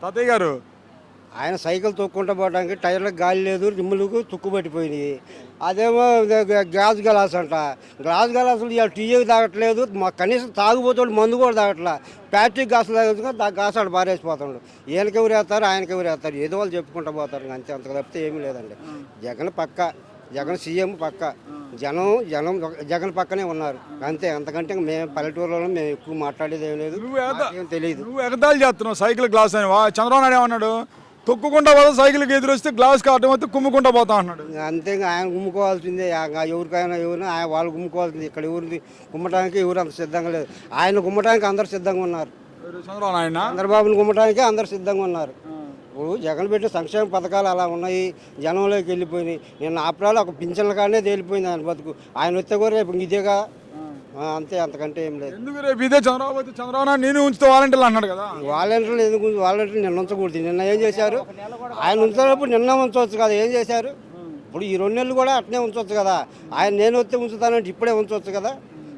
తాతయ్య గారు. ఆయన సైకిల్ తొక్కుంటూ పోవడానికి టైర్లకు గాలి లేదు రిమ్ములకు తుక్కు పట్టిపోయినాయి. అదేమో గ్లాస్ గలాస్ అంట. గ్లాస్ గలాసులు ఇవాళ టీ తాగట్లేదు మా కనీసం తాగుపోతాడు మందు కూడా తాగట్లా. ప్లాస్టిక్ గాసులు తాగుతున్నా దా గాసాడు పారేసిపోతాడు ఈయనకి ఎవరు వేస్తారు ఆయనకి ఎవరు వేస్తారు? ఏదో వాళ్ళు చెప్పుకుంటూ పోతారు అంతే అంత తప్పితే ఏమీ లేదండి. జగన్ పక్క జగన్ సీఎం పక్క. జనం జనం జగన్ పక్కనే ఉన్నారు. అంతే అంతకంటే మేము పల్లెటూరులో మేము ఎక్కువ మాట్లాడేది ఏం లేదు. ఏం తెలియదు నువ్వు ఎగతాళి చేస్తున్నావు సైకిల్ గ్లాస్ అని. వా- చంద్రబాబు నాయుడు ఏమన్నాడు? తొక్కుకుంటా పోతా సైకిల్కి ఎదురు వస్తే గ్లాస్ కావటం అయితే కుమ్ముకుంటా పోతా అన్నాడు. అంతే ఇంకా ఆయన గుమ్ముకోవాల్సిందే ఎవరికైనా ఎవరిని ఆయన వాళ్ళు గుమ్ముకోవాల్సింది ఇక్కడ ఎవరిని గుమ్మటానికి ఎవరు అంత సిద్ధంగా లేదు. ఆయన గుమ్మటానికి అందరు సిద్ధంగా ఉన్నారు. ఎవరు? చంద్రబాబు నాయుడు చంద్రబాబుని గుమ్మటానికి అందరు సిద్ధంగా ఉన్నారు. ఇప్పుడు జగన్ పెట్టిన సంక్షేమ పథకాలు అలా ఉన్నాయి జనంలోకి వెళ్ళిపోయినాయి. నిన్న ఆపరాలు ఒక పింఛన్ల కాడనే తేలిపోయింది ఆయన బతుకు. ఆయన వస్తే కూడా రేపు ఇదేగా? అంతే అంతకంటే ఏం లేదు. ఎందుకు రేపు ఇదే చంద్రబాబు చంద్రబాబు నేను ఉంచుతా వాలంటీర్లు అన్నాడు కదా. వాలంటీర్లు ఎందుకు వాలంటీర్లు నిన్న ఉంచకూడదు. నిన్న ఏం చేశారు? ఆయన ఉంచినప్పుడు నిన్న ఉంచవచ్చు కదా ఏం చేశారు? ఇప్పుడు ఈ రెండు నెలలు కూడా అట్నే ఉంచవచ్చు కదా. ఆయన నేను వస్తే ఉంచుతానంటే ఇప్పుడే ఉంచవచ్చు కదా.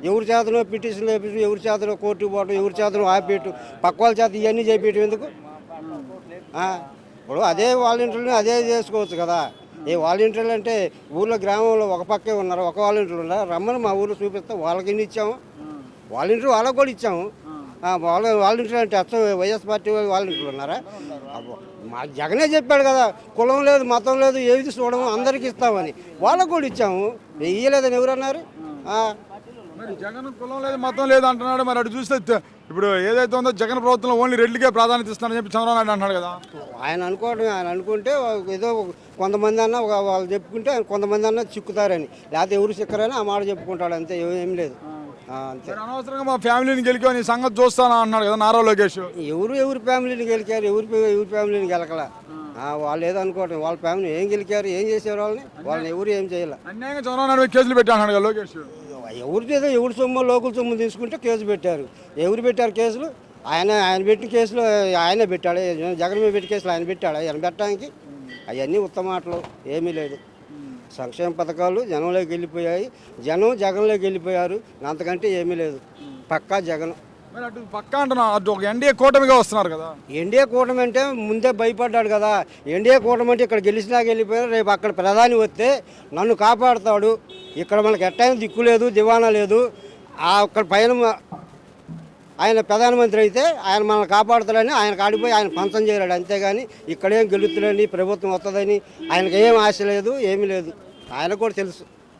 ఎవరి చేతనో పిటిషన్ వేపించు ఎవరి చేతనో కోర్టుకు పోవడం ఎవరి చేతనో ఆపేయటం పక్క వాళ్ళ చేత ఇవన్నీ చేపించడం ఎందుకు? ఇప్పుడు అదే వాలంటీర్లు అదే చేసుకోవచ్చు కదా. ఏ వాలంటీర్లు అంటే ఊర్లో గ్రామంలో ఒక పక్కే ఉన్నారు ఒక వాలంటీర్లు ఉన్నారు. రమ్మని మా ఊర్లో చూపిస్తే వాళ్ళకి ఎన్ని ఇచ్చాము? వాలంటీర్ వాళ్ళకి కూడా ఇచ్చాము. వాళ్ళ వాలంటీర్ అంటే అచ్చం వైఎస్ పార్టీ వాలంటీర్లు ఉన్నారా? మా జగనే చెప్పాడు కదా కులం లేదు మతం లేదు ఏది చూడము అందరికి ఇస్తామని. వాళ్ళకు కూడా ఇచ్చాము. ఇయ్యలేదని ఎవరన్నారు? జగన్ కులం లేదు మతం లేదు అంటున్నాడు. మరి అటు చూస్తే ఇప్పుడు ఏదైతే ఉందో జగన్ ప్రభుత్వంలో ఓన్లీ రెడ్లకే ప్రాధాన్యత ఇస్తానని చెప్పి చంద్రబాబు నాయుడు అంటున్నాడు కదా. ఆయన అనుకోవడం ఆయన అనుకుంటే ఏదో కొంతమంది అన్న వాళ్ళు చెప్పుకుంటే కొంతమంది అన్న చిక్కుతారని. లేకపోతే ఎవరు చిక్కరని ఆ మాట చెప్పుకుంటాడు అంతే ఏం లేదు. అంతే. అనవసరంగా మా ఫ్యామిలీని గెలికా నీ సంగతి చూస్తానా అన్నాడు కదా నారా లోకేష్. ఎవరు ఎవరి ఫ్యామిలీని గెలికారు ఎవరి ఎవరి ఫ్యామిలీని గెలకల? వాళ్ళు ఏదో అనుకోవటం వాళ్ళ ఫ్యామిలీ ఏం గెలికారు ఏం చేశారు వాళ్ళని వాళ్ళని ఎవరు ఏం చేయాల. అన్యాయంగా చంద్రబాబు నాయుడు కేసులు కదా లోకేష్. ఎవరి చేత ఎవరి సొమ్ము లోకల్ సొమ్ము తీసుకుంటే కేసు పెట్టారు. ఎవరు పెట్టారు కేసులు? ఆయన ఆయన పెట్టిన కేసులు ఆయనే పెట్టాడు. జగన్ మీద పెట్టి కేసులు ఆయన పెట్టాడు. ఆయన పెట్టడానికి అవన్నీ ఉత్తమాటలు ఏమీ లేదు. సంక్షేమ పథకాలు జనంలోకి వెళ్ళిపోయాయి. జనం జగన్లోకి వెళ్ళిపోయారు. అంతకంటే ఏమీ లేదు. పక్కా జగన్. మరి అటు పక్క అంటున్నా అటు ఒక ఎన్డీఏ కూటమిగా వస్తున్నారు కదా. ఎన్డీఏ కూటమి అంటే ముందే భయపడ్డాడు కదా. ఎన్డీఏ కూటమి అంటే ఇక్కడ గెలిచినా వెళ్ళిపోయారు రేపు అక్కడ ప్రధాని వస్తే నన్ను కాపాడుతాడు. ఇక్కడ మనకి ఎట్టయినా దిక్కు లేదు దివానా లేదు. ఆ ఒక్క పైన ఆయన ప్రధానమంత్రి అయితే ఆయన మనల్ని కాపాడుతాడని ఆయన కాడిపోయి ఆయన పంచం చేయలేడు. అంతేగాని ఇక్కడేం గెలుతుడని ప్రభుత్వం వస్తుందని ఆయనకి ఏం ఆశ లేదు ఏమీ లేదు. ఆయన కూడా తెలుసు.